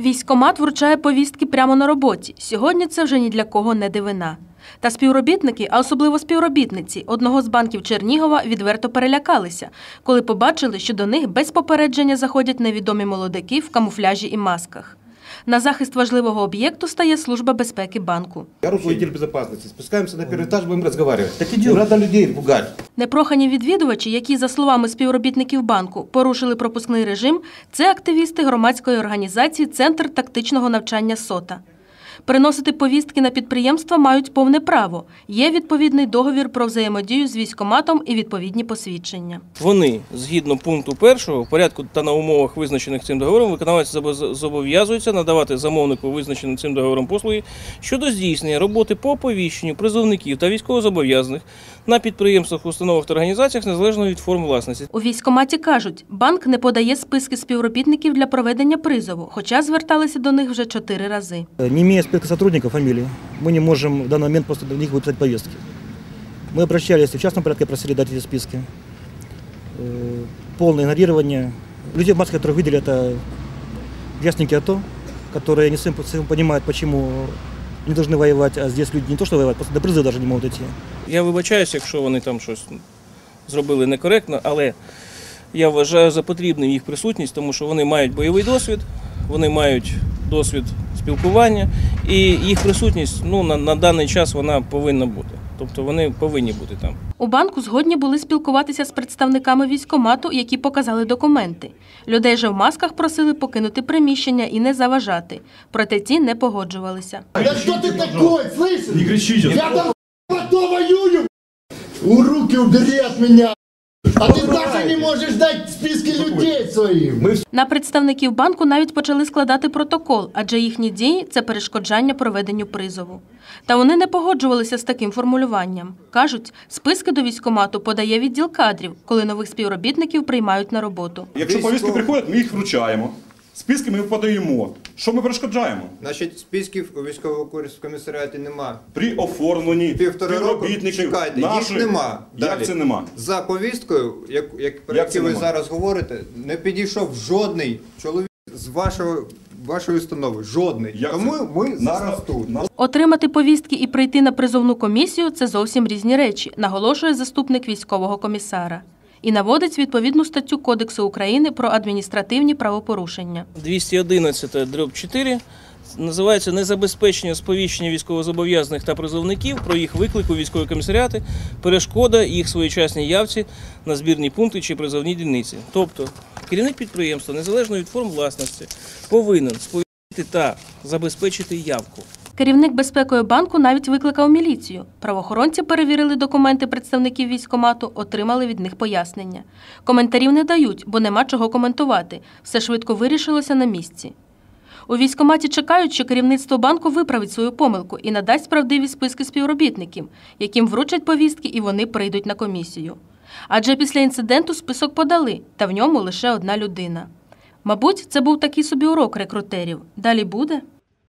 Військомат вручає повістки прямо на роботі. Сьогодні це вже ні для кого не дивина. Та співробітники, а особливо співробітниці одного з банків Чернігова відверто перелякалися, коли побачили, що до них без попередження заходять невідомі молодики в камуфляжі і масках. На захист важливого об'єкту стає служба безпеки банку. Я руководитель безпеки. Спускаємося на перший этаж, будемо розмовляти. Так людей пугати. Непрохані відвідувачі, які, за словами співробітників банку, порушили пропускний режим, це активісти громадської організації Центр тактичного навчання СОТА. Приносити повістки на підприємства мають повне право. Є відповідний договір про взаємодію з військоматом і відповідні посвідчення. Вони, згідно пункту першого, в порядку та на умовах, визначених цим договором, виконавець зобов'язується надавати замовнику визначеним цим договором послуги щодо здійснення роботи по оповіщенню призовників та військовозобов'язаних на підприємствах, установах та організаціях незалежно від форм власності. У військкоматі кажуть, банк не подає списки співробітників для проведення призову, хоча зверталися до них вже чотири рази Не имея списка сотрудников, фамилии, мы не можем в данный момент просто до них выписать повестки. Мы обращались и в частном порядке, просили дать эти списки. Э, Полное игнорирование. Людей в масках, которых видели, это участники АТО, которые не совсем совсем понимают, почему не должны воевать, а здесь люди не то что воевать, просто до призыва даже не могут идти. Я вибачаюся, якщо вони там щось зробили некоректно, але я вважаю за потрібним їх присутність, тому що вони мають бойовий досвід, вони мають досвід спілкування, і їх присутність ну, на, на даний час вона повинна бути. Тобто вони повинні бути там. У банку згодні були спілкуватися з представниками військомату, які показали документи. Людей же в масках просили покинути приміщення і не заважати. Проте ті не погоджувалися. Да кто ты такой, слышишь? Не кричите. Я там воюю. У руки убери от меня. А ти даже не можеш дати списки людей своїм. На представників банку навіть почали складати протокол, адже їхні дії це перешкоджання проведенню призову. Та вони не погоджувалися з таким формулюванням. Кажуть, списки до військомату подає відділ кадрів, коли нових співробітників приймають на роботу. Якщо повістки приходять, ми їх вручаємо. Списки ми подаємо. Що ми перешкоджаємо? Значить, списків у військовому комісаріаті нема. При оформленні Півтори року співробітників чекайте, наших- їх нема. Як це нема? За повісткою, як, як, про Як які це ви нема? зараз говорите, не підійшов жодний чоловік з вашого, вашої установи. Жодний. Як Тому це? ми Нас- зараз тут. нас- Отримати повістки і прийти на призовну комісію це зовсім різні речі, наголошує заступник військового комісара. І наводить відповідну статтю Кодексу України про адміністративні правопорушення. 211 дроб 4 називається незабезпечення сповіщення військовозобов'язаних та призовників про їх виклик у військові комісаріати, перешкода їх своєчасній явці на збірні пункти чи призовні дільниці. Тобто керівник підприємства, незалежно від форм власності, повинен сповістити та забезпечити явку. Керівник безпекою банку навіть викликав міліцію. Правоохоронці перевірили документи представників військомату, отримали від них пояснення. Коментарів не дають, бо нема чого коментувати. Все швидко вирішилося на місці. У військкоматі чекають, що керівництво банку виправить свою помилку і надасть правдиві списки співробітників, яким вручать повістки і вони прийдуть на комісію. Адже після інциденту список подали, та в ньому лише одна людина. Мабуть, це був такий собі урок рекрутерів. Далі буде.